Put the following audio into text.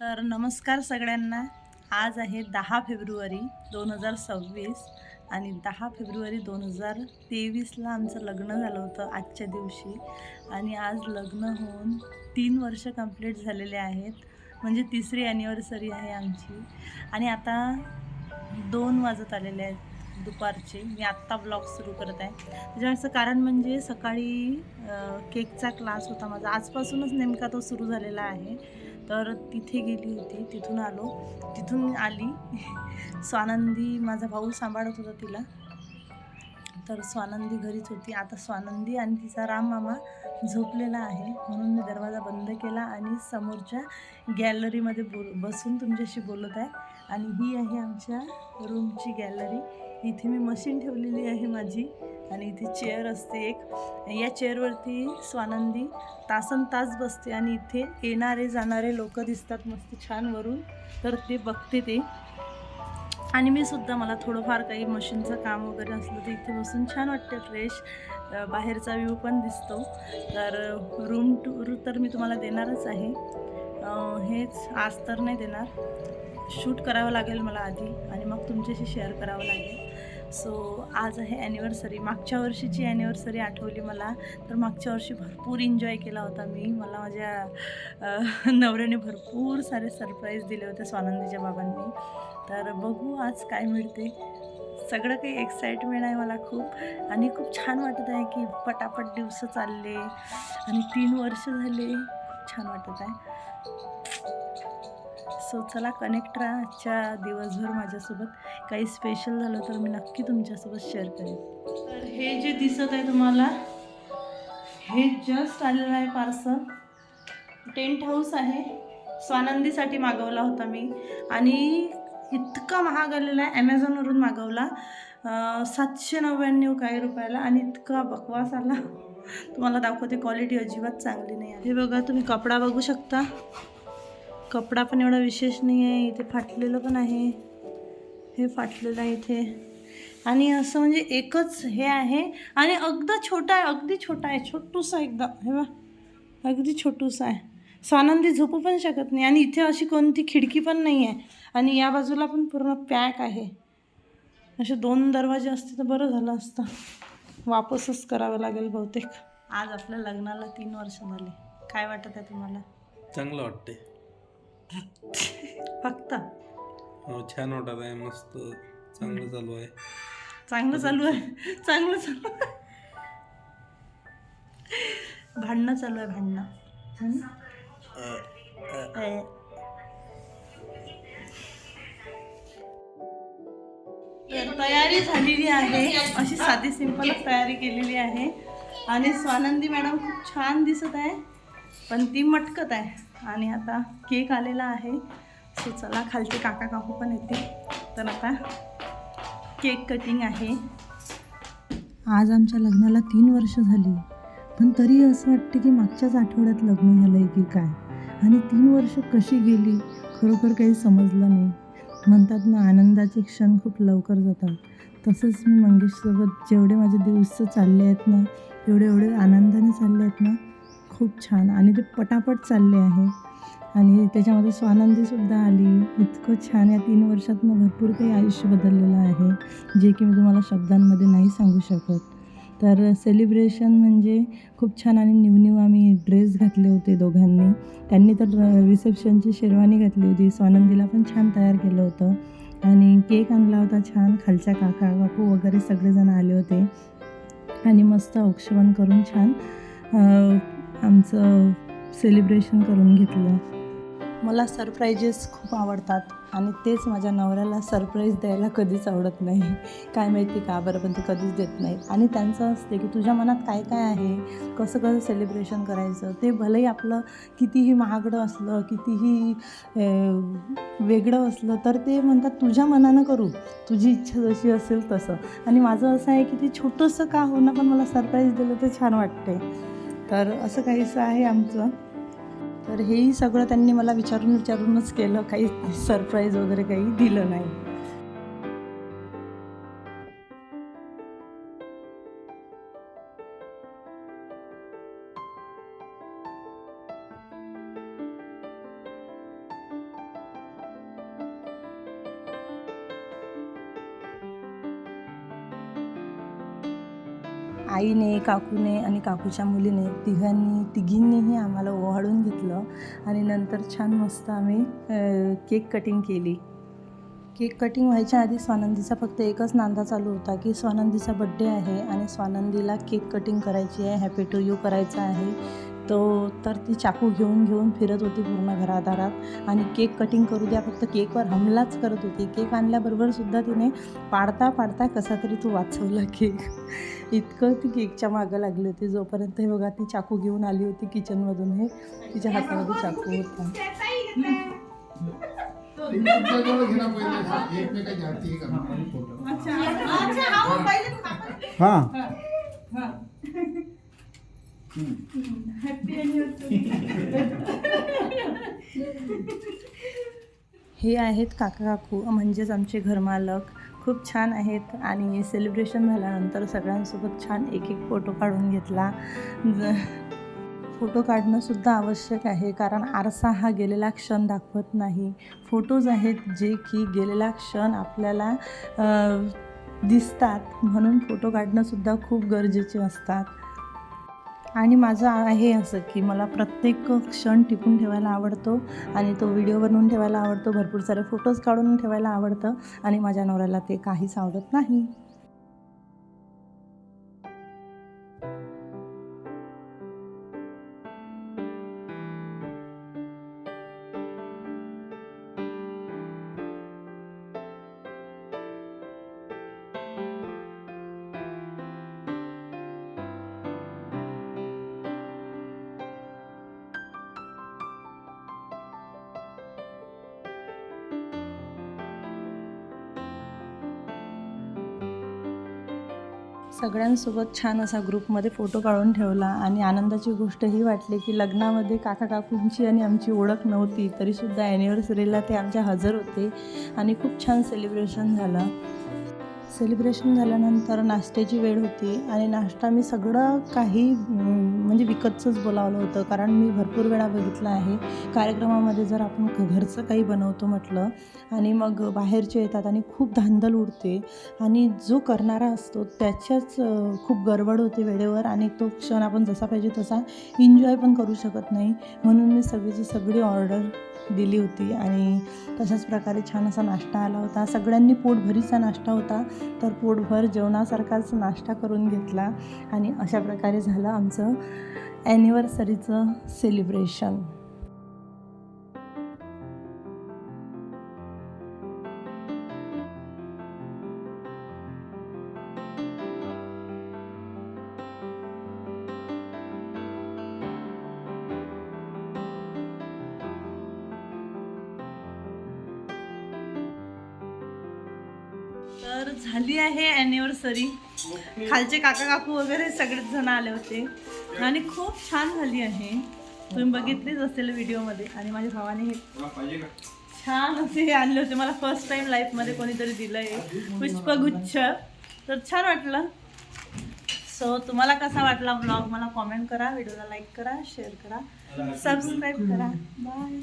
तर नमस्कार सगळ्यांना. आज आहे दहा फेब्रुवारी दोन हजार सव्वीस आणि दहा फेब्रुवारी दोन हजार तेवीसला आमचं लग्न झालं होतं आजच्या दिवशी. आणि आज लग्न होऊन तीन वर्ष कंप्लीट झालेले आहेत. म्हणजे तिसरी ॲनिव्हर्सरी आहे आमची. आणि आता दोन वाजत आलेले आहेत दुपारचे. मी आत्ता ब्लॉग सुरू करत आहे. त्याच्यामागचं कारण म्हणजे सकाळी केकचा क्लास होता माझा. आजपासूनच नेमका तो सुरू झालेला आहे. तर तिथे गेली होती. तिथून आलो. तिथून आली. स्वानंदी माझा भाऊ सांभाळत होता तिला. तर स्वानंदी घरीच होती. आता स्वानंदी आणि तिचा राम मामा झोपलेला आहे. म्हणून मी दरवाजा बंद केला आणि समोरच्या गॅलरीमध्ये बोल बसून तुमच्याशी बोलत आहे. आणि ही आहे आमच्या रूमची गॅलरी. इथे मी मशीन ठेवलेली आहे माझी. आणि इथे चेअर असते एक. या चेअरवरती स्वानंदी तासन तास बसते आणि इथे येणारे जाणारे लोक दिसतात मस्त छान वरून. तर ते बघते ते. आणि मी सुद्धा मला थोडंफार काही मशीनचं काम वगैरे असलं तर इथे बसून छान वाटते. फ्रेश बाहेरचा व्ह्यू पण दिसतो. तर रूम टूर तर मी तुम्हाला देणारच आहे. हेच आज तर नाही देणार. शूट करावं लागेल मला आधी आणि मग तुमच्याशी शेअर करावं लागेल. सो आज आहे ॲनिव्हर्सरी मागच्या वर्षीची ॲनिव्हर्सरी आठवली मला. तर मागच्या वर्षी भरपूर एन्जॉय केला होता मी. मला माझ्या नवऱ्याने भरपूर सारे सरप्राईज दिले होते स्वानंदीच्या बाबांनी. तर बघू आज काय मिळते. सगळं काही एक्साइटमेंट आहे मला खूप. आणि खूप छान वाटत आहे की पटापट दिवस चालले. आणि तीन वर्ष झाले. खूप छान वाटत आहे. सो चला कनेक्ट राहा आजच्या दिवसभर माझ्यासोबत. काही स्पेशल झालं तर मी नक्की तुमच्यासोबत शेअर करेन. तर हे जे दिसत आहे तुम्हाला हे जस्ट आलेलं आहे पार्सल टेंट हाऊस आहे. स्वानंदीसाठी मागवला होता मी. आणि इतका महाग आलेला आहे. ॲमेझॉनवरून मागवला. सातशे नव्याण्णव काही रुपयाला आणि इतका बकवास आला. तुम्हाला दाखवते क्वालिटी अजिबात चांगली नाही आहे हे बघा तुम्ही कपडा बघू शकता. कपडा पण एवढा विशेष नाही आहे इथे फाटलेलं पण आहे. हे फाटलेलं आहे इथे. आणि असं म्हणजे एकच हे आहे. आणि अगदा छोटा आहे अगदी छोटा आहे छोटूसा एकदा हे बा अगदी छोटूसा आहे. स्वानंदी झोपू पण शकत नाही. आणि इथे अशी कोणती खिडकी पण नाही आहे आणि या बाजूला पण पूर्ण पॅक आहे. असे दोन दरवाजे असते तर बरं झालं असतं. वापसच करावं लागेल बहुतेक. आज आपल्या लग्नाला तीन वर्ष झाले. काय वाटत आहे तुम्हाला? चांगलं वाटते फक्त. हो छान वाटत आहे मस्त. चांगलं चालू आहे. चांगलं चालू आहे. चांगलं चालू आहे. भांडणं चालू आहे भांडणं. हं? अ. तर तयारी झालेली आहे. अशी साधी सिंपलच तयारी केलेली आहे. आणि स्वानंदी मॅडम खूप छान दिसत आहे पण ती मटकत आहे. आणि आता केक आलेला आहे. सो चला खालचे काका काकू पण येते तर आता केक कटिंग आहे. आज आमच्या लग्नाला तीन वर्ष झाली. पण तरी असं वाटतं की मागच्याच आठवड्यात लग्न झालं आहे की काय? आणि तीन वर्ष कशी गेली खरोखर काही समजलं नाही. म्हणतात ना आनंदाचे क्षण खूप लवकर जातात. तसंच मी मंगेशसोबत जेवढे माझे दिवस चालले आहेत ना तेवढे एवढे आनंदाने चालले आहेत ना खूप छान. आणि ते पटापट चालले आहे. आणि त्याच्यामध्ये स्वानंदीसुद्धा आली. इतकं छान या तीन वर्षात मग भरपूर काही आयुष्य बदललेलं आहे जे की मी तुम्हाला शब्दांमध्ये नाही सांगू शकत. तर सेलिब्रेशन म्हणजे खूप छान आणि न्यू न्यू आम्ही ड्रेस घातले होते दोघांनी. त्यांनी तर रिसेप्शनची शेरवानी घातली होती. स्वानंदीला पण छान तयार केलं होतं. आणि केक आणला होता छान. खालच्या काका काकू वगैरे सगळेजण आले होते. आणि मस्त औक्षवण करून छान आमचं सेलिब्रेशन करून घेतलं. मला सरप्राईजेस खूप आवडतात आणि तेच माझ्या नवऱ्याला सरप्राईज द्यायला कधीच आवडत नाही. काय माहिती का बरं पण ते कधीच देत नाहीत आणि त्यांचं असते की तुझ्या मनात काय काय आहे? कसं कसं सेलिब्रेशन करायचं? ते भलेही आपलं कितीही महागडं असलं कितीही वेगळं असलं तर ते म्हणतात तुझ्या मनानं करू. तुझी इच्छा जशी असेल तसं. आणि माझं असं आहे की ते छोटंसं का होणं पण मला सरप्राईज दिलं ते छान वाटते तर असं काहीसं आहे आमचं. तर हेही सगळं त्यांनी मला विचारून विचारूनच केलं. काही सरप्राईज वगैरे काही दिलं नाही. आईने काकूने आणि काकूच्या मुलीने तिघांनी तिघींनीही आम्हाला ओवाळून घेतलं आणि नंतर छान मस्त आम्ही केक कटिंग केली. केक कटिंग व्हायच्या आधी स्वानंदीचा फक्त एकच नांदा चालू होता की स्वानंदीचा बड्डे आहे आणि स्वानंदीला केक कटिंग करायची आहे हॅपी टू यू करायचा आहे. तो तर ती चाकू घेऊन घेऊन फिरत होती पूर्ण घरादारात. आणि केक कटिंग करू द्या फक्त केकवर हमलाच करत होती. केक आणल्याबरोबर सुद्धा तिने पाडता पाडता कसा तरी तो वाचवला केक. इतकं ती केकच्या मागं लागली होती. जोपर्यंत हे बघा ती चाकू घेऊन आली होती किचनमधून. हे तिच्या हातामध्ये चाकू होता. हे. हे आहेत काका काकू म्हणजेच आमचे घरमालक. खूप छान आहेत आणि सेलिब्रेशन झाल्यानंतर सगळ्यांसोबत छान एक एक फोटो काढून घेतला. ज- फोटो काढणंसुद्धा आवश्यक आहे कारण आरसा हा गेलेला क्षण दाखवत नाही. फोटोज आहेत जे की गेलेला क्षण आपल्याला दिसतात म्हणून फोटो काढणंसुद्धा खूप गरजेचे असतात. आणि माझं आहे असं की मला प्रत्येक क्षण टिपून ठेवायला आवडतो आणि तो व्हिडिओ बनवून ठेवायला आवडतो. भरपूर सारे फोटोज काढून ठेवायला आवडतं आणि माझ्या नवऱ्याला ते काहीच आवडत नाही. सगळ्यांसोबत छान असा ग्रुपमध्ये फोटो काढून ठेवला आणि आनंदाची गोष्ट ही वाटली की लग्नामध्ये काका काकूंची आणि आमची ओळख नव्हती तरीसुद्धा ॲनिव्हर्सरीला ते आमच्या हजर होते आणि खूप छान सेलिब्रेशन झालं. सेलिब्रेशन झाल्यानंतर नाश्त्याची वेळ होती आणि नाश्ता मी सगळं काही म्हणजे विकतचंच बोलावलं होतं. कारण मी भरपूर वेळा बघितलं आहे कार्यक्रमामध्ये जर आपण घरचं काही बनवतो म्हटलं आणि मग बाहेरचे येतात आणि खूप धांदल उडते आणि जो करणारा असतो त्याच्याच खूप गडबड होते वेळेवर आणि तो क्षण आपण जसा पाहिजे तसा एन्जॉय पण करू शकत नाही. म्हणून मी सगळीची सगळी ऑर्डर दिली होती आणि तशाच प्रकारे छान असा नाश्ता आला होता. सगळ्यांनी पोटभरीचा नाश्ता होता. तर पोटभर जेवणासारखाच नाश्ता करून घेतला आणि अशा प्रकारे झालं आमचं ॲनिव्हर्सरीचं सेलिब्रेशन तर झाली आहे ॲनिव्हर्सरी खालचे काका काकू वगैरे सगळेच जण आले होते. आणि खूप छान झाली आहे. तुम्ही बघितलीच असेल व्हिडिओमध्ये. आणि माझ्या भावाने हे छान असे हे आणले होते. मला फर्स्ट टाइम लाईफमध्ये कोणीतरी दिलं आहे पुष्पगुच्छ. तर छान वाटलं. सो तुम्हाला कसा वाटला ब्लॉग मला कॉमेंट करा. व्हिडिओला लाईक करा शेअर करा. सबस्क्राईब करा. बाय